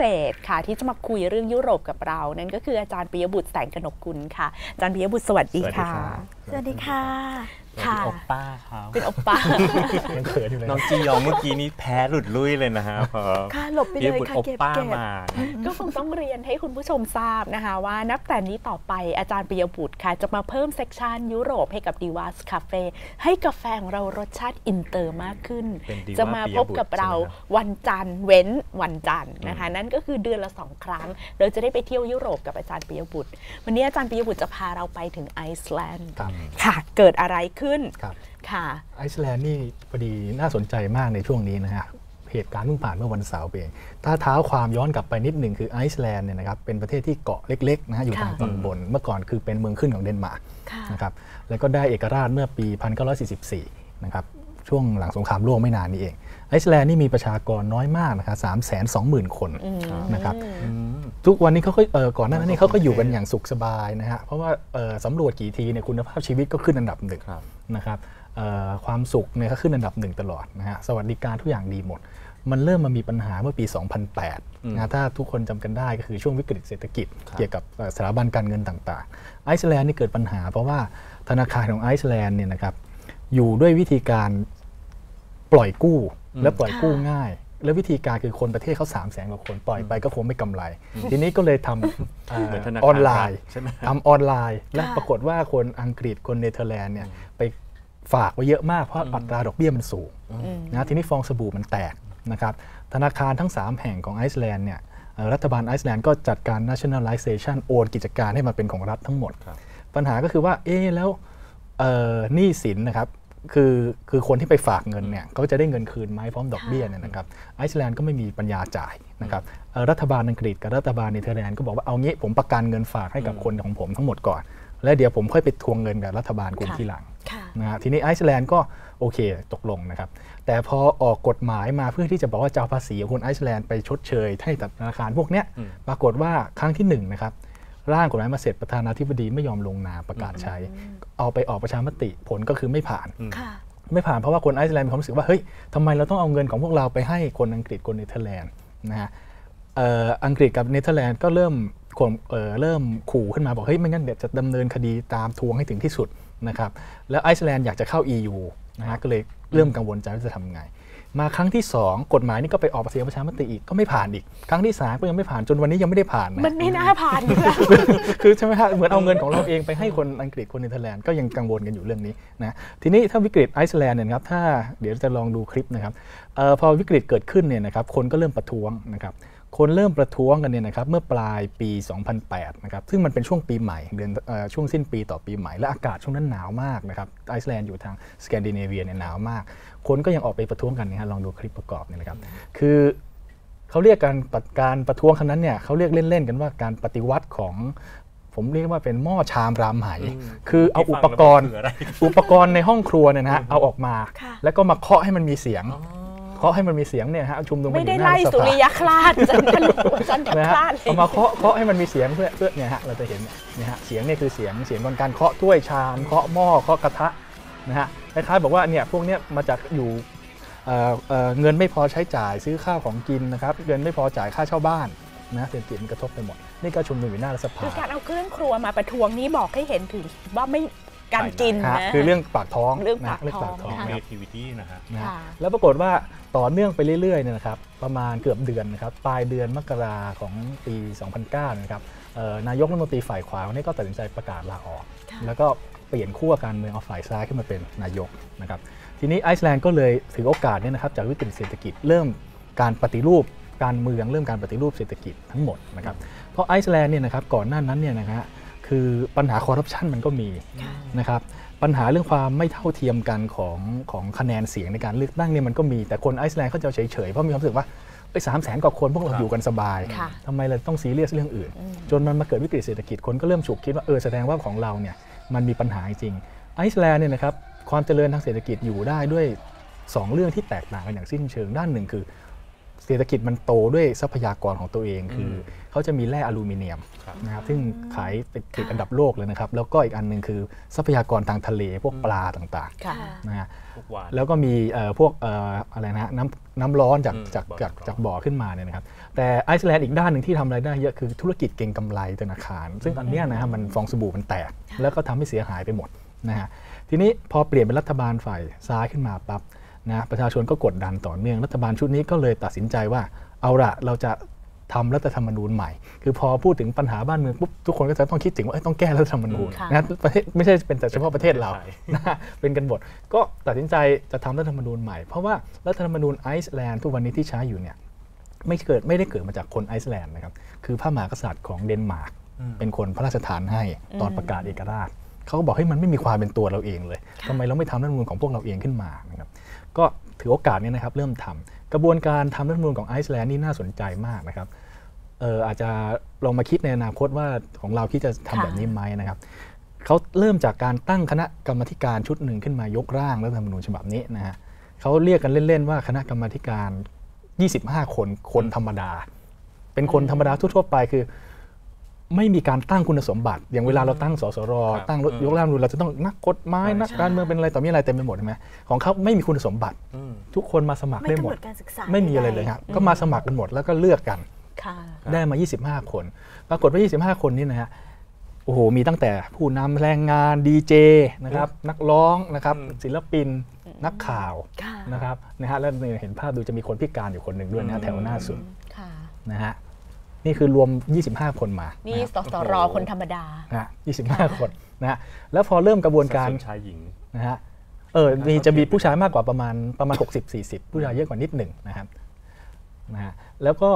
เศษค่ะ ที่จะมาคุยเรื่องยุโรปกับเรา นั่นก็คืออาจารย์ปิยบุตรแสงกนกกุลค่ะ อาจารย์ปิยบุตรสวัสดีค่ะ สวัสดีค่ะค่ะโอปป้าครับเป็นโอปป้ายังเขินอยู่เลยน้องจียองเมื่อกี้นี้แพ้หลุดลุ่ยเลยนะฮะพอค่ะหลบไปเลพี่ยบุตรค่ะโอเก็บป้าเก็บมาก็คงต้องเรียนให้คุณผู้ชมทราบนะคะ ว่านับแต่นี้ต่อไปอาจารย์ปิยบุตรค่ะ จะมาเพิ่มเซกชันยุโรปให้กับดีว a สคาเฟ่ให้กาแฟของเรารสชาติอินเตอร์มากขึ้นเป็น Diva จะมาพบกับเราปิยบุตรใช่ไหมครับวันจันทร์เว้นวันจันทร์นะคะ นั่นก็คือเดือนละสองครั้ง เราจะได้ไปเที่ยวยุโรปกับอาจารย์ปิยบุตร วันนี้อาจารย์ปิยบุตรจะพาเราไปถึงไอซ์แลนด์ครับค่ะ เกิดอะไรขึ้นครับค่ะไอซ์แลนด์นี่พอดีน่าสนใจมากในช่วงนี้นะฮะเหตุการณ์เพิ่งผ่านเมื่อวันเสาร์เอง ถ้าเท้าความย้อนกลับไปนิดหนึ่งคือไอซ์แลนด์เนี่ยนะครับเป็นประเทศที่เกาะเล็กๆนะฮะอยู่ค่ะทางตอนบน เมื่อก่อนคือเป็นเมืองขึ้นของเดนมาร์กค่ะนะครับแล้วก็ได้เอกราชเมื่อปี 1944 นะครับช่วงหลังสงครามโลกไม่นานนี้เอง ไอซ์แลนด์นี่มีประชากรน้อยมากนะครับ3 2 0 0 0 0คนนะครับทุกวันนี้เขาก็เออก่อนหน้านั้นนี่เขาก็อยู่กันอย่างสุขสบายนะฮะเพราะว่าเอ่อสำรวจกี่ทีเนี่ยคุณภาพชีวิตก็ขึ้นอันดับหนึ่งครับนะครับเอ่อความสุขเนี่ยก็ขึ้นอันดับหนึ่งตลอดนะฮะสวัสดิการทุกอย่างดีหมด มันเริ่มมามีปัญหาเมื่อปี 2008นะฮะถ้าทุกคนจำกันได้ก็คือช่วงวิกฤตเศรษฐกิจครับเกี่ยวกับเอ่อสถาบันการเงินต่างๆ ไอซ์แลนด์นี่เกิดปัญหา เพราะว่าธนาคารของไอซ์แลนด์เนี่ยนะครับอยู่ด้วยวิธีการปล่อยกู้ และปล่อยกู้ง่าย แล้ววิธีการคือคนประเทศเขา3 0 0แสนกว่าคนปล่อยไปก็คงไม่กำไร ทีนี้ก็เลยทำเอ่อเหมือนธนาอคารอนไลน์รัฐใช่ไหมทำออนไลน์ และค่ะปรากฏว่าคนอังกฤษคนเนเธอร์แลนด์เนี่ยไปฝากไว้เยอะมากเพราะอัตราดอกเบี้ยมันสูงนะทีนี้ฟองสบู่มันแตกนะครับธนาคารทั้ง 3 แห่งของไอซ์แลนด์เนี่ยเอ่อรัฐบาลไอซ์แลนด์ก็จัดการ nationalization โอนกิจการให้มาเป็นของรัฐทั้งหมดครับปัญหาก็คือว่าเอ๊ะแล้วเอ่อหนี้สินนะครับ คือคือคนที่ไปฝากเงินเนี่ยเขาจะได้เงินคืนไหมพร้อมดอกเบี้ยเนี่ยนะครับไอซ์แลนด์ก็ไม่มีปัญญาจ่ายนะครับเอ่อรัฐบาลอังกฤษกับรัฐบาลเนเธอร์แลนด์ก็บอกว่าเอางี้ผมประกันเงินฝากให้กับคนของผมทั้งหมดก่อน แล้วเดี๋ยวผมค่อยไปทวงเงินกับรัฐบาลกลุ่มค่ะที่หลังค่ะนะฮะทีนี้ไอซ์แลนด์ก็โอเคตกลงนะครับ แต่พอออกกฎหมายมาเพื่อที่จะบอกว่าจะเอาภาษีของคนไอซ์แลนด์ไปชดเชยให้กับธนาคารพวกเนี้ยปรากฏว่าครั้งที่หนึ่งนะครับ ร่างกฎหมายมาเสร็จประธานาธิบดีไม่ยอมลงนามประกาศใช้ เอาไปออกประชามติผลก็คือไม่ผ่านค่ะไม่ผ่านเพราะว่าคนไอซ์แลนด์มีความรู้สึกว่าเฮ้ยทำไมเราต้องเอาเงินของพวกเราไปให้คนอังกฤษคนเนเธอร์แลนด์นะฮะเอ่ออังกฤษกับเนเธอร์แลนด์ก็เริ่มข่มเอ่อเริ่มขู่ขึ้นมาบอกเฮ้ยไม่งั้นเดี๋ยวจะดำเนินคดีตามทวงให้ถึงที่สุดนะครับแล้วไอซ์แลนด์อยากจะเข้า EU นะฮะก็เลยเริ่มกังวลใจว่าจะทำไง มาครั้งที่ 2 กฎหมายนี่ก็ไปออกเสียงประชามติอีกก็ไม่ผ่านอีก ครั้งที่ 3 ก็ยังไม่ผ่านจนวันนี้ยังไม่ได้ผ่านนะมันไม่น่าผ่านอยู่แล้วคือใช่ไหมฮะเหมือนเอาเงินของเราเองไปให้คนอังกฤษคนเนเธอร์แลนด์ก็ยังกังวลกันอยู่เรื่องนี้นะทีนี้ถ้าวิกฤตไอซ์แลนด์เนี่ยนะครับถ้าเดี๋ยวจะลองดูคลิปนะครับเออพอวิกฤตเกิดขึ้นเนี่ยนะครับคนก็เริ่มประท้วงนะครับ คนเริ่มประท้วงกันเนี่ยนะครับเมื่อปลายปี 2008 นะครับซึ่งมันเป็นช่วงปีใหม่เดือนเอ่อช่วงสิ้นปีต่อปีใหม่ และอากาศช่วงนั้นหนาวมากนะครับไอซ์แลนด์อยู่ทางสแกนดิเนเวียเนี่ยหนาวมาก คนก็ยังออกไปประท้วงกันนะฮะลองดูคลิปประกอบเนี่ยนะครับคือเขาเรียกการปฏิการประท้วงครั้งนั้นเนี่ยเขาเรียกเล่นๆกันว่าการปฏิวัติของผมเรียกว่าเป็นหม้อชามรามไหคือเอาอุปกรณ์ที่ฟังแล้วมันคืออะไรอุปกรณ์ในห้องครัวเนี่ยนะฮะเอาออกมาค่ะแล้วก็มาเคาะให้มันมีเสียง เคาะให้มันมีเสียงเนี่ยฮะชุมนุมกันไม่อยู่ได้หน้าไล่สสุภาริยคลาดจันทรุจันทนะคฮะลาดเลยเอามาเคาะเคาะให้มันมีเสียงเพื่อเพื่อเนี่ยฮะเราจะเห็นเนี่ยฮะเสียงเนี่ยคือเสียงเสียงของการเคาะถ้วยชามเคาะหม้อเคาะกระทะนะฮะคล้ายๆบอกว่าเนี่ยพวกเนี้ยมาจากอยู่เอ่อเอ่อเงินไม่พอใช้จ่ายซื้อข้าวของกินนะครับเงินไม่พอจ่ายค่าเช่าบ้านนะเศรษฐกิจมันกระทบไปหมด นี่ก็ชุมนุมอยู่หน้ารัฐสภาคือการเอาเครื่องครัวมาประท้วงนี้บอกให้เห็นถึงว่าไม่ การกินฮะนะ คือเรื่องปากท้องเรื่องนะปากเรื่องปากท้ท้อองงค่ะนะครับ creativity นะฮะนะฮะค่ะแล้วปรากฏว่าต่อเนื่องไปเรื่อยๆเนี่ยนะครับประมาณเกือบเดือนนะครับปลายเดือนมกราของปี 2009นะครับเอ่อนายกรัฐมนตรีฝ่ายขวาเนี่ยก็ตัดสินใจประกาศลาออกค่ะแล้วก็เปลี่ยนขั้วการเมืองเอาฝ่ายซ้ายขึ้นมาเป็นนายกนะครับทีนี้ไอซ์แลนด์ก็เลยถือโอกาสเนี่ยนะครับจากวิกฤตเศรษฐกิจเริ่มการปฏิรูปการเมืองเริ่มการปฏิรูปเศรษฐกิจทั้งหมดนะครับเพราะไอซ์แลนด์เนี่ยนะครับก่อนหน้านั้นเนี่ยนะฮะ คือปัญหาคอร์รัปชันมันก็มีค่ะนะครับปัญหาเรื่องความไม่เท่าเทียมกันของของคะแนนเสียงในการเลือกตั้งเนี่ยมันก็มีแต่คนไอซ์แลนด์เขาจะเฉยๆเพราะมีความรู้สึกว่าไปสามแสนกว่าคนพวกเราครับอยู่กันสบายค่ะทำไมเราต้องซีเรียสเรื่องอื่น จนมันมาเกิดวิกฤตเศรษฐกิจคนก็เริ่มฉุกคิดว่าเออแสดงว่าของเราเนี่ยมันมีปัญหาจริงไอซ์แลนด์เนี่ยนะครับความเจริญทางเศรษฐกิจอยู่ได้ด้วย 2 เรื่องที่แตกต่างกันอย่างสิ้นเชิงด้านหนึ่งคือ เศรษฐกิจมันโตด้วยทรัพยากรของตัวเองคือเขาจะมีแร่อลูมิเนียมครับ นะครับซึ่งขายติดติดอันดับโลกเลยนะครับ แล้วก็อีกอันหนึ่งคือทรัพยากรทางทะเลพวกปลาต่างค่ะๆนะฮะทุกวันแล้วก็มีเอ่อพวกเอ่ออะไรนะฮะน้ำน้ำร้อนจากอืมจากบ่อจากน้ำร้อนจากบ่อขึ้นมาเนี่ยนะครับ แต่ไอซ์แลนด์อีกด้านหนึ่งที่ทำรายได้เยอะคือธุรกิจเก็งกำไรธนาคาร ซึ่งอันเนี้ยนะฮะมันฟองสบู่มันแตก แล้วก็ทำให้เสียหายไปหมดนะฮะทีนี้พอเปลี่ยนเป็นรัฐบาลฝ่ายซ้ายขึ้นมาปั๊บนะประชาชนก็กดดันต่อเนื่องรัฐบาลชุดนี้ก็เลยตัดสินใจว่าเอาละเราจะ ทำรัฐธรรมนูญใหม่ คือพอพูดถึงปัญหาบ้านเมืองปุ๊บทุกคนก็จะต้องคิดถึงว่าเอ้ยต้องแก้รัฐธรรมนูญค่ะนะประเทศไม่ใช่เป็นแต่เฉพาะประเทศเราใช่นะฮะเป็นกันหมดก็ตัดสินใจจะทำรัฐธรรมนูญใหม่ เพราะว่ารัฐธรรมนูญไอซ์แลนด์ทุกวันนี้ที่ใช้อยู่เนี่ยไม่เกิดไม่ได้เกิดมาจากคนไอซ์แลนด์นะครับคือพระมหากษัตริย์ของเดนมาร์กเป็นคนพระราชทานให้ตอนประกาศเอกราชเขาก็บอกให้ยมันไม่มีความเป็นตัวเราเองเลยทำไมเราไม่ทำรัฐธรรมนูญของพวกเราเองขึ้นมานะครับก็ ถือโอกาสเนี้นะครับเริ่มทำกระบวนการทำรัฐธรรมนูญของไอซ์แลนด์นี่น่าสนใจมากนะครับเอออาจจะลองมาคิดในอนาคตว่าของเราคิดจะทำค่ะแบบนี้ไหมนะครับเขาเริ่มจากการตั้งคณะกรรมการชุดหนึ่งขึ้นมายกร่างรัฐธรรมนูญฉบับนี้นะฮะเขาเรียกกันเล่นๆว่าคณะกรรมาธิการ 25 คนคนธรรมดา เป็นคนธรรมดาทั่วๆไปคือ ไม่มีการตั้งคุณสมบัติ อย่างเวลาเราตั้งสสรครับตั้งอืมยกร่างรัฐธรรมนูญเราจะต้องนักกฎหมายใช่นักใช่การเมืองเป็นอะไรต่อมีอะไรเต็มไปหมดใช่ไหมของเขาไม่มีคุณสมบัติอืมทุกคนมาสมัครไม่ได้กำหมหนดดการศึกษาไม่มีอะไรใดๆเลยครับก็มาสมัครกันหมดแล้วก็เลือกกันค่ะได้มา 25 คน ปรากฏว่า 25 คนนี้นะฮะโอ้โหมีตั้งแต่ผู้นำแรงงานดีเจนะครับนักร้องนะครับอืมศิลปินนักข่าวค่ะนะครับนะฮะแล้วเห็นภาพดูจะมีคนพิการอยู่คนหนึ่งด้วยนะฮะอืมแถวหน้าสุดค่ะนะฮะ นี่คือรวม 25 คนมา นี่นะสสรคนธรรมดาฮะ25 คนนะฮะแล้วพอเริ่มกระบวนการสัดส่ชายหญิงนะฮะเออมีจะมีผู้ชายมากกว่าประมาณประมาณ 60-40 ผู้ชายเยอะกว่านิดหนึ่งนะครับนะฮะแล้วก็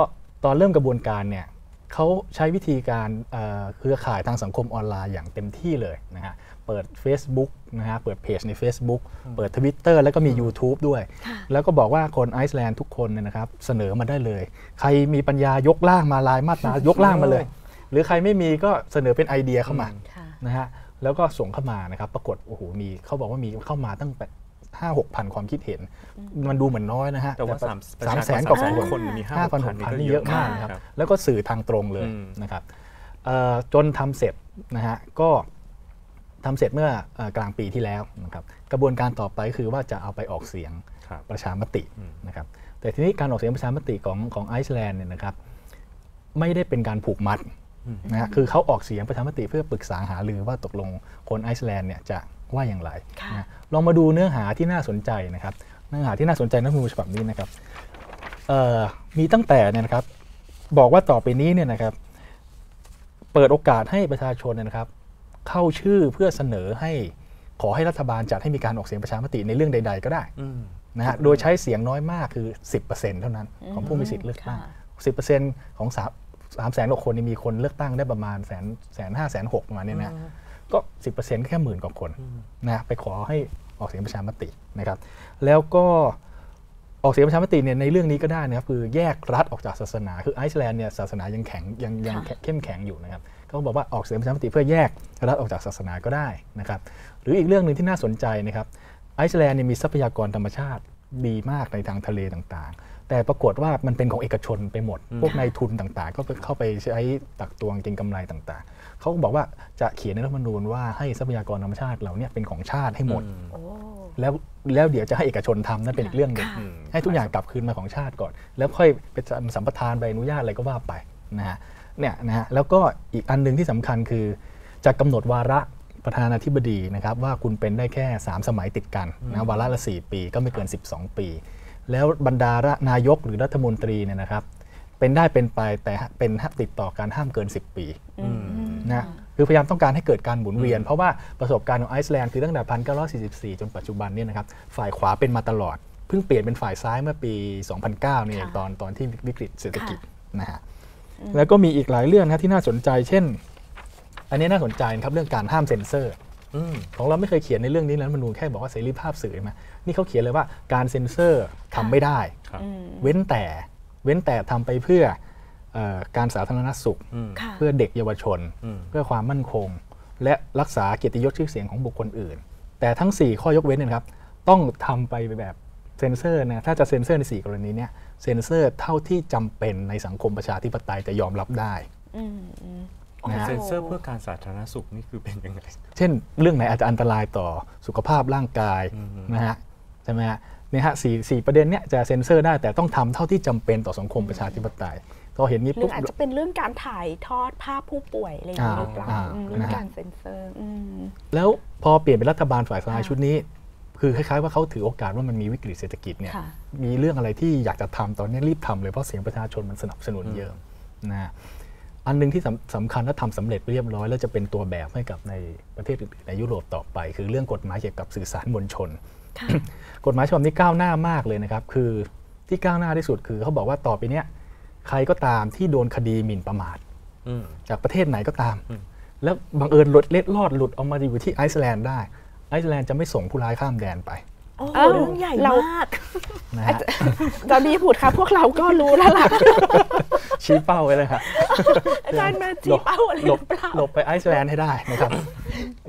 ตอนเริ่มกระบวนการเนี่ยเขาใช้วิธีการเอ่อเครือข่ายทางสังคมออนไลน์อย่างเต็มที่เลยนะฮะ เปิด Facebook นะฮะเปิดเพจใน Facebook เปิด Twitter แล้วก็มี YouTube ด้วย แล้วก็บอกว่าคนไอซ์แลนด์ทุกคนเนี่ยนะครับเสนอมาได้เลย ใครมีปัญญายกร่างมาลายมาตรายกร่างมาเลย หรือใครไม่มีก็เสนอเป็นไอเดียเข้ามาค่ะนะฮะแล้วก็ส่งเข้ามานะครับปรากฏโอ้โหมีเขาบอกว่ามีเข้ามาตั้งแต่ห้าหกพันความคิดเห็น มันดูเหมือนน้อยนะฮะ แต่ว่าสามสามแสนปกระว่าชากรคนคนมีห้าพันหกพัน5,000นี่เยอะมากนะครับครับ แล้วก็สื่อทางตรงเลยอืมนะครับเอ่อจนทำเสร็จนะฮะก็ ทำเสร็จเมื่อเอ่อกลางปีที่แล้วนะครับกระบวนการต่อไปก็คือว่าจะเอาไปออกเสียงครับประชามติอืมนะครับแต่ทีนี้การออกเสียงประชามติของของไอซ์แลนด์เนี่ยนะครับไม่ได้เป็นการผูกมัดนะฮะคือเขาออกเสียงประชามติเพื่อปรึกษาหารือว่าตกลงคนไอซ์แลนด์เนี่ยจะว่าอย่างไรค่ะนะลองมาดูเนื้อหาที่น่าสนใจนะครับเนื้อหาที่น่าสนใจในรัฐธรรมนูญฉบับนี้นะครับเอ่อมีตั้งแต่เนี่ยนะครับบอกว่าต่อไปนี้เนี่ยนะครับเปิดโอกาสให้ประชาชนเนี่ยนะครับ เข้าชื่อเพื่อเสนอให้ขอให้รัฐบาลจัดให้มีการออกเสียงประชามติในเรื่องใด ๆ ก็ได้อืมนะฮะโดยใช้เสียงน้อยมากคือ 10%เท่านั้นของผู้มีสิทธิ์เลือกตั้งค่ะ10%ของสามสามแสนกว่าคนนี่มีคนเลือกตั้งได้ประมาณแสนแสนห้าแสนหกประมาณเนี้นะก็ 10%แค่หมื่นกว่าคนนะไปขอให้ออกเสียงประชามตินะครับ แล้วก็ ออกเสียงประชามติเนี่ยในเรื่องนี้ก็ได้นะครับคือแยกรัฐออกจากศาสนา คือไอซ์แลนด์เนี่ยศาสนายังแข็งยังยังค่ะเข้มแข็งอยู่นะครับเขาบอกว่าออกเสียงประชามติเพื่อแยกรัฐออกจากศาสนาก็ได้นะครับหรืออีกเรื่องหนึ่งที่น่าสนใจนะครับไอซ์แลนด์เนี่ยมีทรัพยากรธรรมชาติดีมากในทางทะเลต่างๆ แต่ปรากฏว่ามันเป็นของเอกชนไปหมด พวกนายทุนต่างๆ ก็ไปเข้าไปใช้ตักตวงเก็งกำไรต่างๆ เขาก็บอกว่าจะเขียนในรัฐธรรมนูญว่าให้ทรัพยากรธรรมชาติเหล่าเนี้เป็นของชาติให้หมดโอ้ แล้วแล้วเดี๋ยวจะให้เอกชนทำนั่นเป็นอีกเรื่องหนึ่งค่ะให้ทุกอย่างกลับคืนมาของชาติก่อน แล้วค่อยไปสัมปทานใบอนุญาตอะไรก็ว่าไปนะฮะเนี่ยนะฮะแล้วก็อีกอันหนึ่งที่สำคัญคือจะกำหนดวาระประธานาธิบดีนะครับว่าคุณเป็นได้แค่ 3 สมัยติดกันนะวาระละ 4 ปีก็ไม่เกิน 12 ปี แล้วบรรดานายกหรือรัฐมนตรีเนี่ยนะครับ เป็นได้เป็นไปแต่เป็นติดต่อการห้ามเกิน 10 ปีอืมนะ คือพยายามต้องการให้เกิดการหมุนเวียน เพราะว่าประสบการณ์ของไอซ์แลนด์คือตั้งแต่ 1944 จนปัจจุบันเนี่ยนะครับฝ่ายขวาเป็นมาตลอด เพิ่งเปลี่ยนเป็นฝ่ายซ้ายเมื่อปี 2009เนี่ยเองค่ะตอนตอนที่วิกฤตเศรษฐกิจค่ะนะฮะแล้วก็มีอีกหลายเรื่องนะที่น่าสนใจ เช่น อันนี้น่าสนใจนะครับเรื่องการห้ามเซ็นเซอร์อืมของเราไม่เคยเขียนในเรื่องนี้แล้วมันนูนแค่บอกว่าเสรีภาพสื่อใช่ไหมนี่เขาเขียนเลยว่าการเซ็นเซอร์ทำไม่ได้ครับอืมเว้นแต่เว้นแต่ทำไปเพื่อเออ การสาธารณสุขอืมค่ะเพื่อเด็กเยาวชนอืมเพื่อความมั่นคง และรักษาเกียรติยศชื่อเสียงของบุคคลอื่น แต่ทั้ง 4 ข้อยกเว้นเนยนะครับต้องทำไปแบบเซ็นเซอร์นะถ้าจะเซ็นเซอร์ใน 4 กรณีเนี้ยเซ็นเซอร์เท่าที่จำเป็นในสังคมประชาธิปไตยจะยอมรับได้อืมอืมนะฮะเซ็นเซอร์เพื่อการสาธารณสุขนี่คือเป็นยังไง เช่น เรื่องไหนอาจจะอันตรายต่อสุขภาพร่างกายอืมนะฮะใช่ไหมฮะเนี่ยฮะสี่สี่ประเด็นเนี้ยจะเซ็นเซอร์ได้แต่ต้องทำเท่าที่จำเป็นต่อสังคมประชาธิปไตย พอเห็นนี้หรืปุ๊อบ อาจจะเป็นเรื่องการถ่ายทอดภาพผู้ป่วยอะไรอย่างนี้หรือเปล่าอ่าอืมเรื่องนะฮะ การเซ็นเซอร์อืม แล้วพอเปลี่ยนเป็นรัฐบาลฝ่ายซ้ายค่ะชุดนี้ คือคล้ายๆว่าเขาถือโอกาสว่ามันมีวิกฤตเศรษฐกิจเนี่ยค่ะ มีเรื่องอะไรที่อยากจะทำตอนนี้รีบทำเลยเพราะเสียงประชาชนมันสนับสนุนเยอะนะฮะอันหนึงที่สำสำคัญและทำสำเร็จเรียบร้อย แล้วจะเป็นตัวแบบให้กับในประเทศอื่นๆในยุโรปต่อไป คือเรื่องกฎหมายเกี่ยวกับสื่อสารมวลชน ค่ะ กฎหมายฉบับนี้ก้าวหน้ามากเลยนะครับ คือที่ก้าวหน้าที่สุดคือเขาบอกว่าต่อไปเนี้ย ใครก็ตามที่โดนคดีหมิ่นประมาทอืมจากประเทศไหนก็ตามอืมแล้วบังเอิญหลุดเล็ดลอดหลุดออกมาอยู่ที่ไอซ์แลนด์ได้ไอซ์แลนด์จะไม่ส่งผู้ร้ายข้ามแดนไปโอ้โหเอ้าเรื่องใหญ่เรามากนะฮะจอร์ดีพูดครับพวกเราก็รู้แล้วล่ะ ชี้เป้าไว้เลยครับอาจารย์มาชี้เป้าอะไรหลหบรือเปล่าหลบไปไอซ์แลนด์ให้ได้นะครับ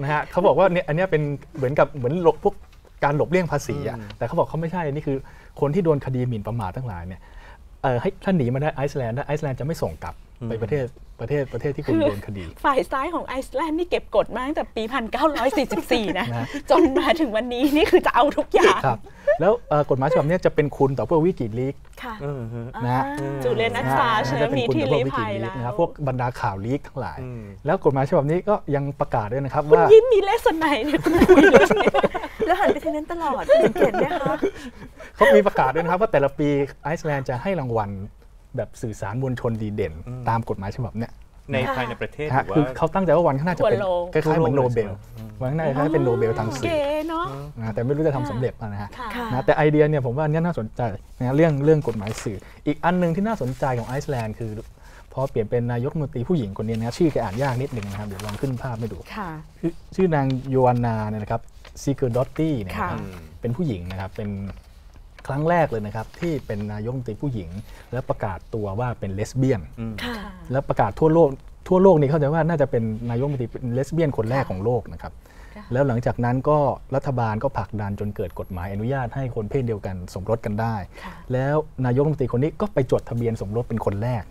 นะฮะเขาบอกว่าเนี่ยอันเนี้ยเป็นเหมือนกับเหมือนหลบพวกการหลบเลี่ยงภาษีอะแต่เขาบอกเขาไม่ใช่นี่คือ คนที่โดนคดีหมิ่นประมาททั้งหลายเนี่ย เออให้ท่านหนีมาได้ไอซ์แลนด์ได้ไอซ์แลนด์จะไม่ส่งกลับไปประเทศประเทศประเทศที่คุณโดนคดี ฝ่ายซ้ายของไอซ์แลนด์นี่เก็บกดมาตั้งแต่ปี 1944 นะนะจนมาถึงวันนี้นี่คือจะเอาทุกอย่างครับแล้วเอ่อกฎหมายฉบับเนี้ยจะเป็นคุณต่อพวกวิกิลีกค่ะอืมฮึนะฮะจูเลียนนัสซาใช่ไหมจะเป็นมีคุณที่ต่อพวรีกวิกิภัยลีแล้กวนะครับพวกบรรดาข่าวลีกทั้งหลายอืมแล้วกฎหมายฉบับนี้ก็ยังประกาศด้วยนะครับคุณว่ายิ้มมีเลสไนเนี่ยคุณคุยเรื่องนี้ แล้วหันไปทางนั้นตลอดสังเกตไหมคะเขามีประกาศด้วยนะครับว่าแต่ละปีไอซ์แลนด์จะให้รางวัลแบบสื่อสารมวลชนดีเด่นอืมตามกฎหมายฉบับเนี้ยในภายในประเทศนะฮะหรือคือว่าเขาตั้งใจว่าวันข้างหน้าจะเป็นทั่วโลกคล้ายๆเหมือนโนเบลทั่วโลกเลยใช่ไหมวันข้างหน้าจะเป็นโนเบลทางสื่อเก๋เนาะนะแต่ไม่รู้จะทำสำเร็จป่ะนะฮะค่ะค่ะนะแต่ไอเดียเนี่ยผมว่าอันเนี้ยน่าสนใจนะเรื่องเรื่องกฎหมายสื่อ อีกอันหนึงที่น่าสนใจของไอซ์แลนด์คือพอเปลี่ยนเป็นนายกรัฐมนตรีผู้หญิงคนนี้นะชื่อแกอ่านยากนิดหนึ่งนะครับเดี๋ยวลองขึ้นภาพให้ดูค่ะชื่อชื่อนางโยอานาเนี่ยนะครับ ซีเกอร์ดอตตี้เนี่ยนะครับค่ะอืมเป็นผู้หญิงนะครับเป็นครั้งแรกเลยนะครับ ที่เป็นนายกรัฐมนตรีผู้หญิง แล้วประกาศตัวว่าเป็นเลสเบี้ยนอืมค่ะแล้วประกาศทั่วโลกทั่วโลกนี้เข้าใจว่าน่าจะเป็นนายกรัฐมนตรีเป็นเลสเบี้ยนคนแรกของโลกนะครับค่ะแล้วหลังจากนั้นก็รัฐบาลก็ผลักดันจนเกิดกฎหมายอนุญาตให้คนเพศเดียวกันสมรสกันได้ค่ะแล้วนายกรัฐมนตรีคนนี้ก็ไปจดทะเบียนสมรสเป็นคนแรก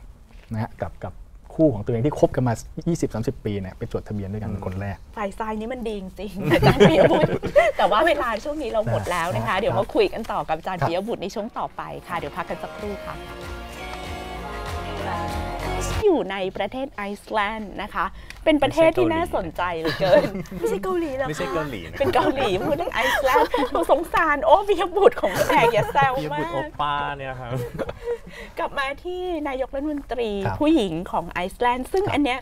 นะฮะกับกับ คู่ของตัวเองที่คบกันมา 20-30 ปีเนี่ยไปจดทะเบียนด้วยกันเป็นคนแรก ฝ่ายซ้ายนี่มันดีจริงๆอาจารย์ปิยบุตรแต่ว่าเวลาช่วงนี้เราหมดแล้วนะคะ เดี๋ยวมาคุยกันต่อกับอาจารย์ครับปิยบุตรในช่วงต่อไปค่ะ เดี๋ยวพักกันสักครู่ค่ะ อยู่ในประเทศไอซ์แลนด์นะคะ เป็นประเทศที่น่าสนใจเหลือเกิน ไม่ใช่เกาหลีแล้วไม่ใช่เกาหลีนะเป็นเกาหลีพูดถึงไอซ์แลนด์หนูสงสารโอ้ปิยบุตรของแขกอย่าแซวญี่มาปุ่นโอกป้าเนี่ยครับกลับมาที่นายกรัฐมนตรีครับผู้หญิงของไอซ์แลนด์ ซึ่งครับอันเนี้ย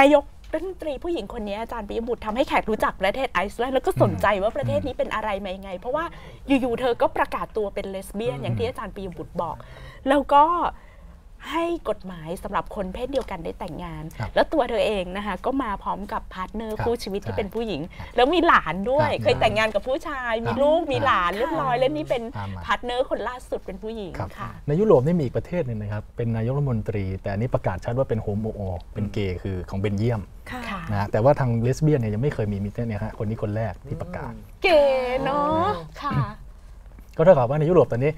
นายกรัฐมนตรีผู้หญิงคนนี้อาจารย์ปิยบุตรทำให้แขกรู้จักประเทศไอซ์แลนด์แล้วก็สนใจว่าประเทศนี้เป็นอะไรมายังไง เพราะว่าอยู่ๆเธอก็ประกาศตัวเป็นเลสเบี้ยนอย่างที่อาจารย์ปิยบุตรบอก แล้วก็ ให้กฎหมายสำหรับคนเพศเดียวกันได้แต่งงานครับแล้วตัวเธอเองนะคะก็มาพร้อมกับพาร์ทเนอร์ครับคู่ชีวิตที่ใช่เป็นผู้หญิง แล้วมีหลานด้วยครับเคยแต่งงานกับผู้ชาย มีครับลูกมีครับหลานเรียบร้อยแล้วนี่เป็นตามมาพาร์ทเนอร์คนล่าสุดเป็นผู้หญิงครับค่ะในยุโรปนี่มีอีกประเทศหนึ่งนะครับเป็นนายกรัฐมนตรี แต่อันนี้ประกาศชัดว่าเป็นโฮโมโอเป็นเกย์คือของเบนเยียมค่ะค่ะนะฮะแต่ว่าทางเลสเบี้ยนเนี่ยยังไม่เคยมีมิเตอร์เนี่ยฮะคนนี้คนแรกที่ประกาศ เก๋เนาะค่ะก็เท่ากับว่าในยุโรปตอนนี้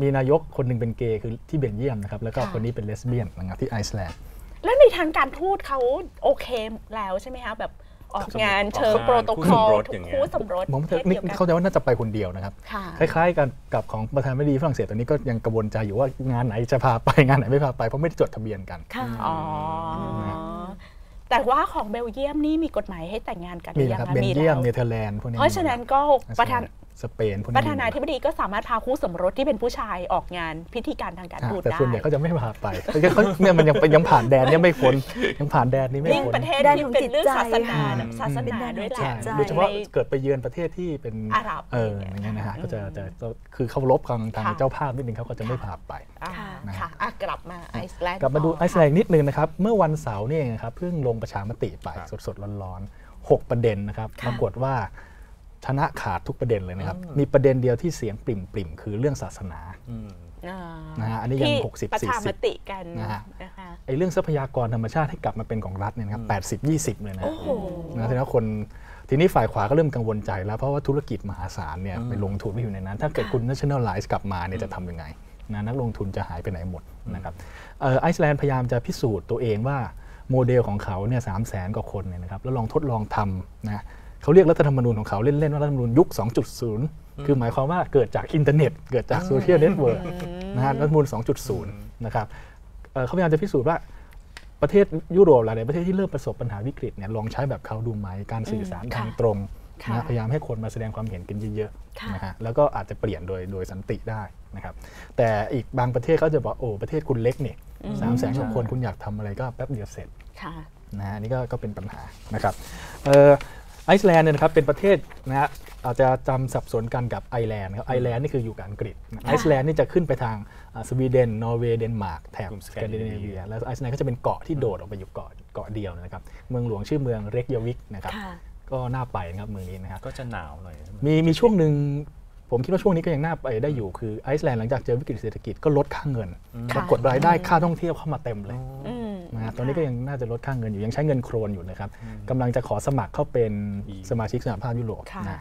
มีนายกคนหนึ่งเป็นเกย์คือที่เบนเยียมนะครับแล้วก็ค่ะคนนี้เป็นเลสเบี้ยนนะครับที่ไอซ์แลนด์แล้วในทางการทูตเขาโอเคแล้วใช่ไหมคะแบบออกงานเชิงโปรโตคอลคู่สมรสทุอกย่างเงี้ยคู่สมรสผมเพศนี่เดียวกันเข้าใจว่าน่าจะไปคนเดียวนะครับค่ะคล้ายๆกันกับของประธานาธิบดีฝรั่งเศสตอนนี้ก็ยังกระวนใจอยู่ว่างานไหนจะพาไปงานไหนไม่พาไปเพราะไม่ได้จดทะเบียนกันค่ะอ๋อแต่ว่าของเบลเยียมนี่มีกฎหมายให้แต่งงานกันหมีรือยันะงครับคะเบนมีเยียแล้มวเนเธอร์แลนด์พวกนี้เพราะฉะนั้นก็ประธาน สเปนพวกนี้ประธานาธิบดีก็สามารถพาคู่สมรสที่เป็นผู้ชายออกงานพิธีการทางการอะทูตแต่ได้ส่วนใหญ่เขาจะไม่พาไปเขาเนี่ยมันยังยังผ่านแดนเนี่ยไม่พ้นยังผ่านแดนนี้ไม่ยิ่งพ้นประเทศด้านที่ของเป็นเรื่องจิตใจศาสนาค่ะน่ะศาสนาด้วยแหละใช่ใจโดยเฉพาะเกิดไปเยือนประเทศที่เป็นอาหรับเออเนี่ยอย่างเงี้ยนะฮะอืมก็จะจะจะคือเขารบทางทางค่ะเจ้าภาพนิดนึงเขาก็จะไม่พาไปอ่านะฮะค่ะอะกลับมาไอซ์แลนด์กลับมาดูต่ไอซ์แลนด์นิดนึงนะครับเมื่อวันเสาร์นี่เองนะครับเพิ่งลงประชามติไปครับสดๆร้อนๆหกประเด็นนะครับปรากฏว่า ชนะขาดทุกประเด็นเลยนะครับ มีประเด็นเดียวที่เสียงปริ่มๆคือเรื่องศาสนาอืมอ่านะฮะอันนี้ยังที่60ประชามติกันนะฮะนะคะไอ้เรื่องทรัพยากรธรรมชาติให้กลับมาเป็นของรัฐเนี่ยนะครับ 80 20 เลยนะโอ้โหนะแสดงว่าคนทีนี้ฝ่ายขวาก็เริ่มกังวลใจแล้วเพราะว่าธุรกิจมหาศาลเนี่ยไปลงทุนไว้อยู่ในนั้น ถ้าเกิดคุณ nationalize กลับมาเนี่ยจะทำยังไงนะนักลงทุนจะหายไปไหนหมดนะครับเอ่อไอซ์แลนด์พยายามจะพิสูจน์ตัวเองว่าโมเดลของเขาเนี่ยสามแสนกว่าคนเนี่ยนะครับแล้วลองทดลองทำนะ เขาเรียกรัฐธรรมนูญของเขาเล่น ๆ ว่ารัฐธรรมนูญยุค 2.0 คือหมายความว่าเกิดจากอินเทอร์เน็ต เกิดจากโซเชียลเน็ตเวิร์กนะฮะรัฐธรรมนูญ2.0 นะครับเอ่อเขาพยายามจะพิสูจน์ว่าประเทศยุโรปหลายๆประเทศที่เริ่มประสบปัญหาวิกฤตเนี่ยลองใช้แบบเขาดูไหมการสื่อสารอืมทางค่ะตรงค่ะนะพยายามให้คนมาแสดงความเห็นกันเยอะค่ะๆนะฮะแล้วก็อาจจะเปลี่ยนโดยโดยสันติได้นะครับแต่อีกบางประเทศเขาจะบอกโอ้ประเทศคุณเล็กเนี่ยสามแสนกว่าคนคุณอยากทำอะไรก็แป๊บเดียวเสร็จค่ะนะฮะอันนี่ก็ก็เป็นปัญหานะครับเอ่อ ไอซ์แลนด์เนี่ยนะครับเป็นประเทศนะฮะอาจจะจำสับสนกันกับไอร์แลนด์นะครับไอร์แลนด์นี่คืออยู่กับอังกฤษนะไอซ์แลนด์นี่จะขึ้นไปทางอ่าสวีเดนนอร์เวย์เดนมาร์กแถบกลุ่มสแกนดิเนเวีย Scandinavia แล้วไอซ์แลนด์ก็จะเป็นเกาะที่โดดออกไปอยู่เกาะเกาะเดียวนะครับเมืองหลวงชื่อเมืองเรกยาวิกนะครับค่ะก็น่าไปนะครับเมืองนี้นะครับก็จะหนาวหน่อยมีมีช่วงหนึ่งผมคิดว่าช่วงนี้ก็ยังน่าไปได้อยู่คือไอซ์แลนด์หลังจากเจอวิกฤตเศรษฐกิจก็ลดค่าเงินปรากฏรายได้ค่าท่องเที่ยวเข้ามาเต็มเลยอืม นะฮะตอนนี้ก็ยังน่าจะลดค่าเงินอยู่ยังใช้เงินโครนอยู่นะครับกำลังจะขอสมัครเข้าเป็นสมาชิกสหภาพยุโรปค่ะนะ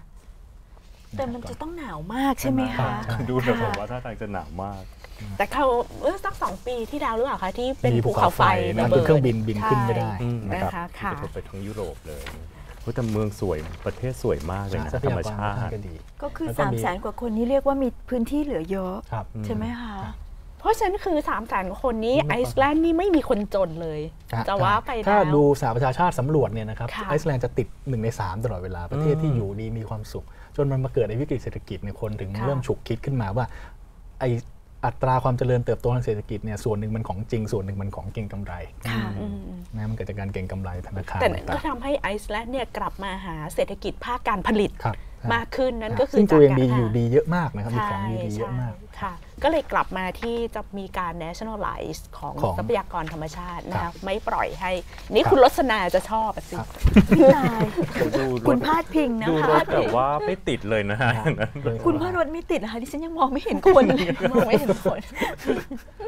แต่มันจะต้องหนาวมากใช่ไหมคะใช่ดูแต่ผมว่าถ้าทางจะหนาวมาก แต่เขาเออสักสองปีที่แล้วหรือเปล่าคะที่เป็นมีภูเขาไฟนะระคืเบิอดเครื่องบินบินขึ้นไม่ได้ใช่นะนะครับคะกค่ะระทบไปทั้งยุโรปเลยเฮ้ยแต่เมืองสวยประเทศสวยมากเลยนะทรัพธรยารมกรชาค่อนข้างติจะดีก็คือแล้วก็3ามมีแสนกว่าคนนี่เรียกว่ามีพื้นที่เหลือเยอะครับใช่ไหมคะเพ ราะฉะนั้นคือ3ามแสนคนนี้ไม่ไอปะซ์แลนด์นี่ไม่มีคนจนเลย จะว่าไปถ้าแล้วดูสหประชาชาติสำรวจเนี่ยนะครับค่ะไอซ์แลนด์จะติดหนึ่งใน 3 ตลอดเวลาประเทศที่อยู่ดีมีความสุข จนมันมาเกิดในวิกฤตเศรษฐกิจเนี่ยคนถึงค่ะเริ่มฉุกคิดขึ้นมาว่าไออัตราความเจริญเติบโตทางเศรษฐกิจเนี่ยส่วนหนึ่งมันของจริงส่วนหนึ่งมันของเก็งกำไรค่ะอืมนะมันเกิดจากการเก็งกำไรธนาคารแต่นั่นก็ต่างทำให้ไอซ์แลนด์เนี่ยกลับมาหาเศรษฐกิจภาคการผลิตๆครับใช่ มากขึ้นนั่นก็คือซึ่งตัวเองจากดีการอยู่ดีเยอะมากนะครับมีของใช่ดีๆเยอะมากใช่ค่ะก็เลยกลับมาที่จะมีการ nationalize ของของทรัพยากรธรรมชาตินะครัคะบไม่ปล่อยให้ นี่ครับคุณลสนาจะชอบอะสิครับพี่ตายดูรคุณถพาดพิงนะดูคะรถแบบว่าไม่ติดเลยนะฮะอย่างนั้นคุณพ่อรถไม่ติดนะคะดิฉันยังมองไม่เห็นคนเลยมองไม่เห็นคน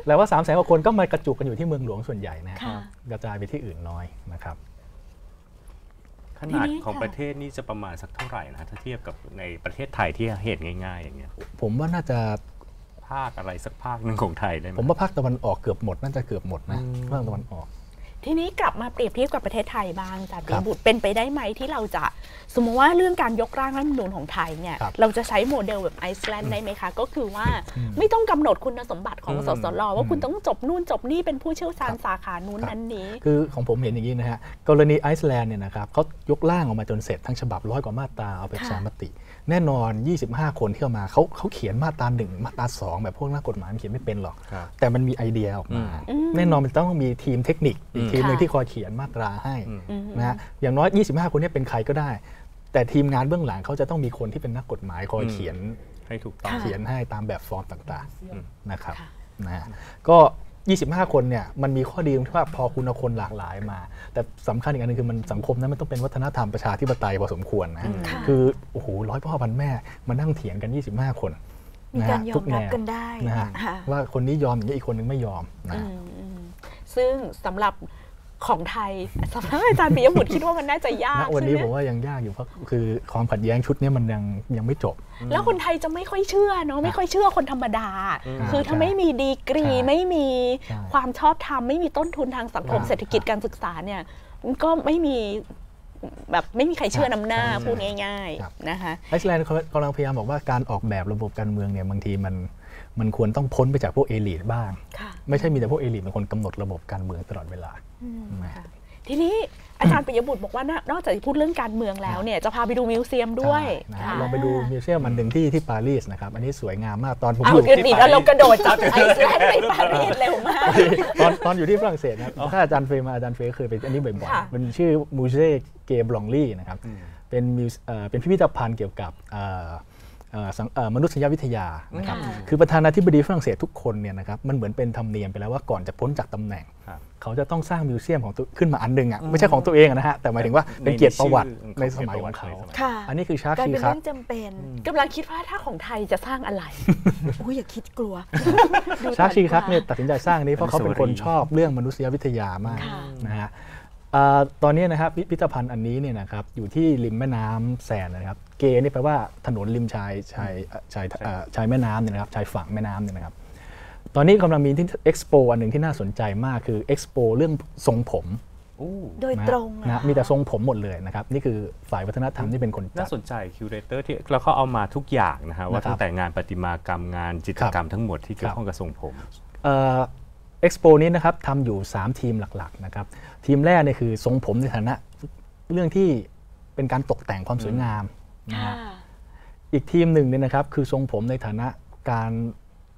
แล้วว่า3ามแสนกว่าคนก็มากระจุกกันอยู่ที่เมืองหลวงส่วนใหญ่นะฮะค่ะกระจายไปที่อื่นน้อยนะครับ ขนาดทีนี้ของค่ะประเทศนี่จะประมาณสักเท่าไหร่นะ ถ้าเทียบกับในประเทศไทยที่เห็นง่ายๆ อย่างเงี้ย ผมว่าน่าจะภาคอะไรสักภาคหนึ่งของไทยได้ไหมผมว่าภาคตะวันออกเกือบหมดน่าจะเกือบหมดนะภาคตะวันออก ทีนี้กลับมาเปรียบเทียบกับประเทศไทยบ้างอาจารย์ครัปีบบุตรเป็นไปได้ไหมที่เราจะ สมมติว่าเรื่องการยกร่างรัฐธรรมนูญของไทยเนี่ยครับเราจะใช้โมเดลแบบไอซ์แลนด์ได้ไหมคะ ก็คือว่าไม่ต้องกำหนดคุณสมบัติของอืมสสรว่าคุณอืมต้องจบนู่นจบนี่เป็นผู้เชี่ยวชาญครับสาขานู้นครับนั้นนี้ คือของผมเห็นอย่างนี้นะฮะกรณีไอซ์แลนด์เนี่ยนะครับเขายกร่างออกมาจนเสร็จทั้งฉบับร้อยกว่ามาตราเอาไปประชามติ แน่นอน 25 คนที่เอามาเขาเขาเขียนมาตราหนึ่งมาตราสองแบบพวกนักกฎหมายมันเขียนไม่เป็นหรอกครับแต่มันมีไอเดียออกมาอืมแน่นอนมันต้องมีทีมเทคนิคอีกอืมทีมหนึ่งค่ะที่คอยเขียนมาตราให้อืมอืมนะฮะอย่างน้อย 25 คนเนี้เป็นใครก็ได้ แต่ทีมงานเบื้องหลังเขาจะต้องมีคนที่เป็นนักกฎหมายคอยอืมเขียนให้ถูกต้องค่ะเขียนให้ตามแบบฟอร์มต่างอืมๆนะครับค่ะนะฮะก็ 25 คนเนี่ยมันมีข้อดีตรงที่ว่าพอคุณเอาคนหลากหลายมา แต่สำคัญอีกอันหนึงคือมันสังคมนั้นมันต้องเป็นวัฒนธรรมประชาธิปไตยพอสมควรนะฮะค่ะคือโอ้โหร้อยพ่อพันแม่มานั่งเถียงกัน 25 คนมีนะกาฮะรยอทุมแนรับวกันได้นะฮะค่ะว่าคนนี้ยอมอย่างนี้อีกคนนึงไม่ยอมนะอืฮะมอืมซึ่งสำหรับ ของไทยสำหรับอาจารย์ปิยบุตรคิดว่ามันน่าจะยาณกวันนี้ใช่ผไหมมว่ายังยากอยู่เพราะคือความขัดแย้งชุดนี้มันยังยังไม่จบ แล้วคนไทยจะไม่ค่อยเชื่อเนาะไม่ค่อยเชื่อคนธรรมดา คือถ้าใช่ไม่มีดีกรีใช่ไม่มีใช่ความชอบธรรมไม่มีต้นทุนทางสังคมใช่เศรษฐกิจการศึกษาเนี่ยมันก็ไม่มีแบบไม่มีใครเชื่อนำหน้าใช่พูดง่ายครับๆนะคะไอซ์แลนด์กำลังพยายามบอกว่าการออกแบบระบบการเมืองเนี่ยบางทีมัน มันควรต้องพ้นไปจากพวกเอลิทบ้างค่ะไม่ใช่มีแต่พวกเอลิทเป็นคนกำหนดระบบการเมืองตลอดเวลานะค่ะทีนี้อาจารย์ปิยบุตรบอกว่านนอกจากจะพูดเรื่องการเมืองแล้วเนี่ยจะพาไปดูมิวเซียมด้วยใช่นะค่ะลองไปดูมิวเซียมมันหนึ่งที่ที่ปารีสนะครับ อันนี้สวยงามมากตอนผมเอาอยู่เดี๋ยวนี้เรากระโดดจากไอซ์แลนด์ไปปารีสเร็วมากตอนตอนอยู่ที่ฝรั่งเศสนะถ้าอาจารย์เฟยมาอาจารย์เฟยเคยไปอันนี้บ่อยค่ะๆมันชื่อมูเซ่เกบลองลี่นะครับเป็นมิวเอ่อเป็นพิพิธภัณฑ์เกี่ยวกับ เอ่อเอ่อสังเอ่อมนุษยวิทยานะครับค่ะคือประธานาธิบดีฝรั่งเศสทุกคนเนี่ยนะครับมันเหมือนเป็นธรรมเนียมไปแล้วว่าก่อนจะพ้นจากตำแหน่งครับเขาจะต้องสร้างมิวเซียมของตัวขึ้นมาอันหนึ่งอะไม่ใช่ของตัวเองอะนะฮะแต่หมายถึงว่าเป็นเกียรติประวัติในสมัยของเขาค่ะอันนี้คือชาร์กลายชีเป็นคัเรื่กองจำเป็นกำลังคิดว่าถ้าของไทยจะสร้างอะไรอุ้ยอย่าคิดกลัวชาร์ชีคักเนี่ยตัดสินใจสร้างอันนี้เพราะเขาเป็นคนอนุสาวรีย์ชอบเรื่องมนุษยวิทยามากค่ะนะฮะอ่าตอนนี้นะครับพิพิธภัณฑ์อันนี้เนี่ยนะครับอยู่ที่ริมแม่น้ำแสนนะครับ เกนี่แปลว่าถนนริมชายชายเอ่อชายเอ่อชายแม่น้ำเนี่ยนะครับชายฝั่งแม่น้ำเนี่ยนะครับ ตอนนี้กำลังมีที่เอ็กซ์โปอันหนึ่งที่น่าสนใจมากคือเอ็กซ์โปเรื่องทรงผมอู้โดยนะตรงนะอะมีแต่ทรงผมหมดเลยนะครับ นี่คือฝ่ายวัฒนธรรมที่เป็นคนจัน่าดสนใจคิวเรเตอร์ที่แล้วเขาเอามาทุกอย่างนะฮะว่านะครับตั้งแต่งานประติมากรรมงานจิตรกรรมทั้งหมดที่เกี่ยวข้องกับทรงผมเอ็กซ์โปนี้นะครับทำอยู่ 3 ทีมหลักๆนะครับทีมแรกเนี่ยคือทรงผมในฐานะเรื่องที่เป็นการตกแต่งความสวยงาม นะค่ะฮะอีกทีมหนึ่งเนี่ยนะครับคือทรงผมในฐานะการ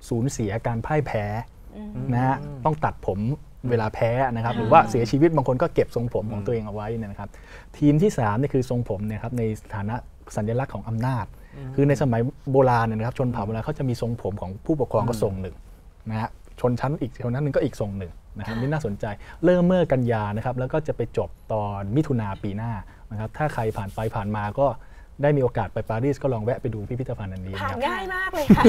สูญเสียการพ่ายแพ้นะฮะต้องตัดผมเวลาแพ้นะครับหรือว่าเสียชีวิตบางคนก็เก็บทรงผมของตัวเองเอาไว้เนยนะครับทีมที่3เนี่ยคือทรงผมเนยครับในฐานะสัญลักษณ์ของอำนาจ คือในสมัยโบราณเนี่ยนะครับชนเผ่าโบราณเขาจะมีทรงผมของผู้ปกครองก็ทรงหนึ่งนะฮะชนชั้นอีกชนชั้นหนึ่งก็อีกทรงหนึ่งนะครับนี่น่าสนใจเริ่มเมื่อกันยานะครับแล้วก็จะไปจบตอนมิถุนาปีหน้านะครับถ้าใครผ่านไปผ่านมาก็ ได้มีโอกาสไปปารีสก็ลองแวะไปดูพิพิธภัณฑ์อันนี้ผ่านะนครับง่ายมากเลยค่ะ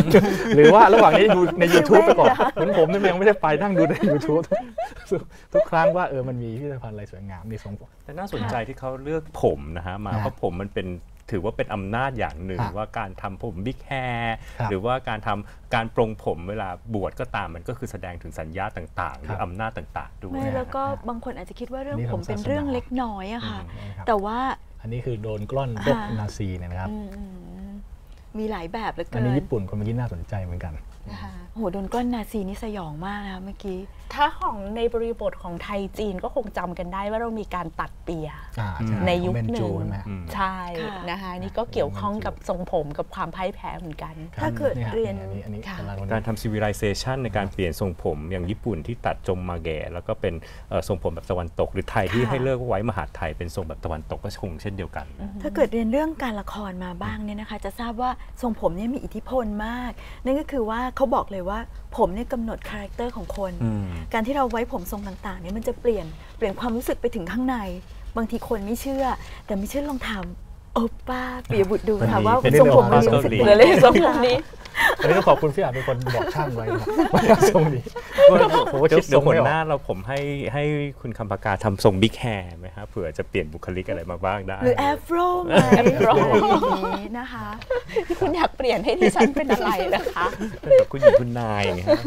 หรือว่าระหว่างนี้ดูใน YouTube ไปก่อนเหมือนผมเนี่ยยังไม่ได้ไปนั่งดูใน YouTube ทุกครั้งว่าเออมันมีพิพิธภัณฑ์อะไรสวยงามในทรงผม แต่น่าสนใจที่เขาเลือกผมนะฮะมาฮะเพราะผมมันเป็นถือว่าเป็นอำนาจอย่างหนึ่งฮะว่าการทำผมบิ๊กแฮร์ครับหรือว่าการทำการปรงผมเวลาบวชก็ตามมันก็คือแสดงถึงสัญญาต่างๆ หรือครับ อำนาจต่าง ๆ ด้วย ไม่นะแล้วก็ฮะบางคนอาจจะคิดว่าเรื่องนี่ผมเป็นของศาสนาเรื่องเล็กน้อยอะค่ะนะครับ แต่ว่า อันนี้คือโดนกล้อนพวกนาซีเนี่ยนะครับอืมอืมมีหลายแบบเหลืออัเกินนนี้ญี่ปุ่นคนเมื่อกี้น่าสนใจเหมือนกันนะคะโอ้โหโดนก้อนนาซีนี่สยองมากนะคะเมื่อกี้ ถ้าของในบริบทของไทยจีนก็คงจำกันได้ว่าเรามีการตัดเปีย อ่าช่ในยุคของเบหนึ่จูงใช่ไหมอืมใช่ค่ะ นะคะนี่ก็เกี่ยวข้องกับทรงผมกับความพ่ายแพ้เหมือนกันครับถ้าเกิดนี่ฮะเรียนอันนี้อันนี้ค่ะกำลังการทำ civilization ในการเปลี่ยนทรงผมอย่างญี่ปุ่นที่ตัดจงมาแก่แล้วก็เป็นเอ่อทรงผมแบบตะวันตก หรือไทยที่ค่ะ ให้เลิกไว้มหาดไทยเป็นทรงแบบตะวันตกก็คงเช่นเดียวกัน ถ้าเกิดเรียนเรื่องการละครมาบ้างเนี่ยนะคะ จะทราบว่าทรงผมเนี่ยมีอิทธิพลมาก นั่นก็คือว่าเขาบอกเลยว่าผมเนี่ยกำหนดคาแรคเตอร์ของคนอืมการที่เราไว้ผมทรงต่างๆเนี่ยมันจะเปลี่ยนเปลี่ยนความรู้สึกไปถึงข้างใน บางทีคนไม่เชื่อ แต่ไม่เชื่อลองทำโอป้าปียบุตรดูค่ะว่าเป็นทรงผมมันเป็นมีรู้สึกเกาหลีเปลี่ยนเลยทรงผมนี้ อันนี้ต้องขอบคุณพี่อาจเป็นคนบอกช่างไว้นะครับว่าทรงนี้ผมก็เดี๋ยคิวดทเดี๋รยวงผไม่ลออหน้ากเราผมให้ให้คุณคำปากาทำทรงบิ๊กแฮร์ไหมฮะเผื่อจะเปลี่ยนบุคลิกอะไรมาบ้างได้ หรือแอฟโรไหมแอฟโรอะไรอย่างนี้นะคะคุณอยากเปลี่ยนให้ดิฉันเป็นอะไรนะคะเป็นแบบคุณหญิงคุณนายอย่างเงี้ยฮะ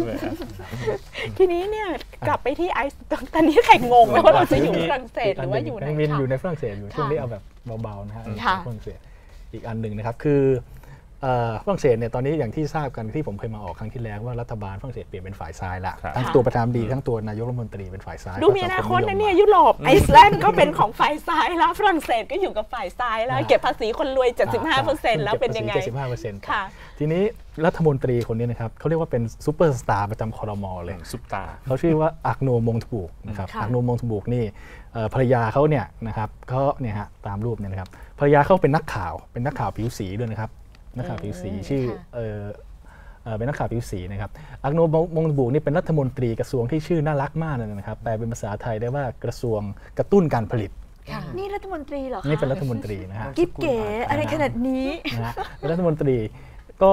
ทีนี้เนี่ยกลับไปที่ไอซ์ตอนนี้แข่งงงแล้วว่าเราจะอยู่ฝรั่งเศสหรือว่าอยู่ไหนยังมินค่ะอยู่ในฝรั่งเศสอยู่ค่ะช่วงนี้เอาแบบเบาๆนะฮะค่ะฝรั่งเศสอีกอันหนึ่งนะครับคือเอ่อ ฝรั่งเศสเนี่ยตอนนี้อย่างที่ทราบกันที่ผมเคยมาออกครั้งที่แล้วว่ารัฐบาลฝรั่งเศสเปลี่ยนเป็นฝ่ายซ้ายละครับทั้งตัวประธานาธิบดีทั้งตัวนายกรัฐมนตรีเป็นฝ่ายซ้าย ดูมีอนาคตนะเนี่ยยุโรปไอซ์แลนด์ก็เป็นของฝ่ายซ้ายแล้วฝรั่งเศสก็อยู่กับฝ่ายซ้ายแล้วเก็บภาษีคนรวย 75%แล้วเป็นยังไงเจ็ดสิบห้าเปอร์เซ็นต์ค่ะทีนี้รัฐมนตรีคนนี้นะครับเขาเรียกว่าเป็นซูเปอร์สตาร์ประจำคอรมอเลยซุปตาเขาชื่อว่าอักโนมงทบุกนะครับค่ะอักโนมงทบุกนี่เอ่อภรรยาเขาเนี่ยนะครับเขาเนี่ยฮะตามรูปเนี่ยนะครับภรรยาเขาเป็นนักข่าวเป็นนักข่าวผิวสีด้วยนะครับ นักข่าวผิวสีชื่อเอ่อเอ่อเป็นนักข่าวผิวสีนะครับ อักโนมงทบุกนี่เป็นรัฐมนตรีกระทรวงที่ชื่อน่ารักมากเลยนะครับ แปลเป็นภาษาไทยได้ว่ากระทรวงกระตุ้นการผลิตค่ะนี่รัฐมนตรีเหรอคะนี่เป็นรัฐมนตรีนะฮะกิ๊บเก๋อะไรขนาดนี้นะฮะเป็นรัฐมนตรีก็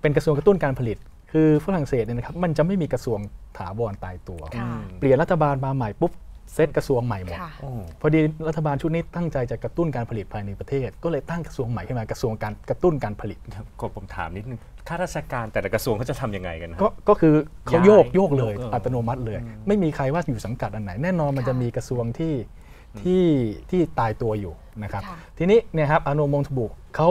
เป็นกระทรวงกระตุ้นการผลิต คือฝรั่งเศสเนี่ยนะครับมันจะไม่มีกระทรวงถาวรตายตัวค่ะเปลี่ยนรัฐบาลมาใหม่ปุ๊บ เซตกระทรวงใหม่หมดค่ะพอดีรัฐบาลชุดนี้ตั้งใจจะกระตุ้นการผลิตภายในประเทศ ก็เลยตั้งกระทรวงใหม่ขึ้นมากระทรวงการกระตุ้นการผลิตก็ผมถามนิดนึงข้าราชการแต่ละกระทรวงเขาจะทำยังไงกันฮะก็ก็คือเขาย้ายโยกโยกเลยเอออัอัตโนมัติเลย ไม่มีใครว่าอยู่สังกัดอันไหน แน่นอนมันจะมีกระทรวงที่ที่ที่ตายตัวอยู่นะครับค่ะทีนี้เนี่ยครับอาโนมงทบุกเขา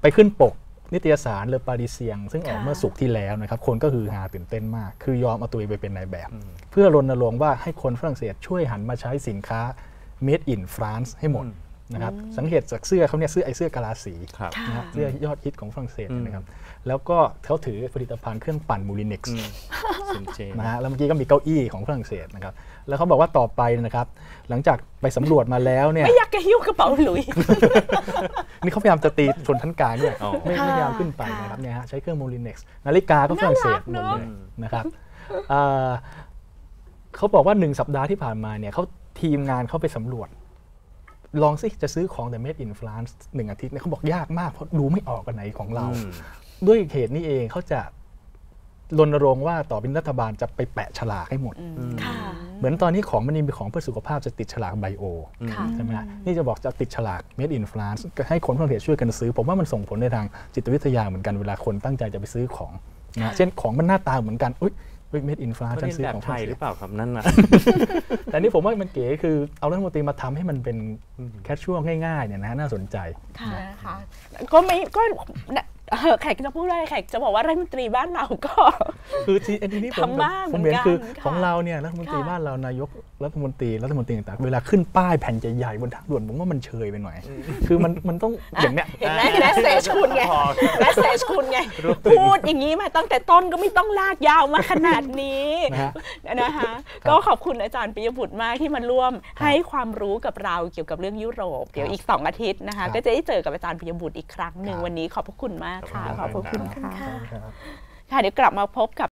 ไปขึ้นปก นิตยสารเลอปาริเซียง ซึ่งออกค่ะเมื่อสุกร์ที่แล้วนะครับคนก็คือฮาตื่นเต้นมาก คือยอมเอาตัวเองไปเป็นนายแบบ เพื่อรณรงค์ว่าให้คนฝรั่งเศสช่วยหันมาใช้สินค้า made in France ให้หมด นะครับสังเกตจากเสื้อเขาเนี่ยเสื้อไอเสื้อกะลาสีครับค่ะนะฮะเสื้อยอดฮิตของฝรั่งเศสอืมนะครับแล้วก็เขาถือผลิตภัณฑ์เครื่องปั่นมูลินิกอืส์มเซนเจนะฮะแล้วเมื่อกี้ก็มีเก้าอี้ของฝรั่งเศสนะครับแล้วเขาบอกว่าต่อไปนะครับหลังจากไปสำรวจมาแล้วเนี่ยไม่อยากจะหิ้วกระเป๋าหลุยนี่เขาพยายามจะตีชนชั้นกลางด้วยอ๋อไม่ไม่พยายามขึ้นไปค่ะนะครับเนี่ยฮะใช้เครื่องมูลินิกส์นาฬิกาก็ฝรั่งเศสหมดเลยน่ารักเนอะนะครับเอ่อเขาบอกว่าหนึ่งสัปดาห์ที่ผ่านมาเนี่ยเขาทีมงานเขาไปสำรวจ ลองสิจะซื้อของแต่ made in France หนึ่งอาทิตย์เนี่ยเขาบอกยากมากเพราะดูไม่ออกกันไหนของเราอืมด้วยเหตุนี้เองเขาจะรณรงค์ว่าต่อเป็นรัฐบาลจะไปแปะฉลากให้หมดค่ะมือนตอนนี้ของมันมีของเพื่อสุขภาพจะติดฉลากไบโอค่ะใช่ไหมฮะนี่จะบอกจะติดฉลาก made in France ก็ให้คนฝรั่งเศสช่วยกันซื้อ ผมว่ามันส่งผลในทางจิตวิทยาเหมือนกันเวลาคนตั้งใจจะไปซื้อของนะเช่นของมันหน้าตาเหมือนกันอุ้ยเฮ้ย made in France เขาฉันเรียนซื้อแบบของฝไทรั่งยเศหรืสอเปล่าครับนั่นน่ะแต่นี่ผมว่ามันเก๋คือเอารัฐมนตรีมาทำให้มันเป็นแคชชัวง่ายๆเนี่ยนะน่าสนใจค่ะนะคะก็ไม่ก็เอ่อ แขกจะพูดอะไรแขกจะบอกว่ารัฐมนตรีบ้านเราก็ คือที่อันนี้ผมทำบ้างผมเหมืเห็อนนกันคือค่ะของเราเนี่ยรัฐมนตรีค่ะบ้านเรานายกรัฐมนตรีรัฐมนตรีต่างๆเวลาขึ้นป้ายแผ่นใหญ่ๆบนทางด่วนผมว่ามันเชยไปหน่อย คือมันมันต้องอย่างเนี้ยเห็นไหมเห็นไหมเซชคุณไงแมสเซจคุณไงพูดอย่างนี้มาตั้งแต่ต้นก็ไม่ต้องลากยาวมาขนาดนี้นะฮะนะคะก็ขอบคุณอาจารย์ปิยบุตรมากที่มาร่วมให้ความรู้กับเราเกี่ยวกับเรื่องยุโรป เดี๋ยวอีก 2 อาทิตย์นะคะครับก็จะได้เจอกับอาจารย์ปิยบุตรอีกครั้งหนึ่งครับวันนี้ขอบพระคุณมากค่ะขอบคุณขอบพระคุณครับค่ะครับค่ะเดี๋ยวกลับมาพบกับ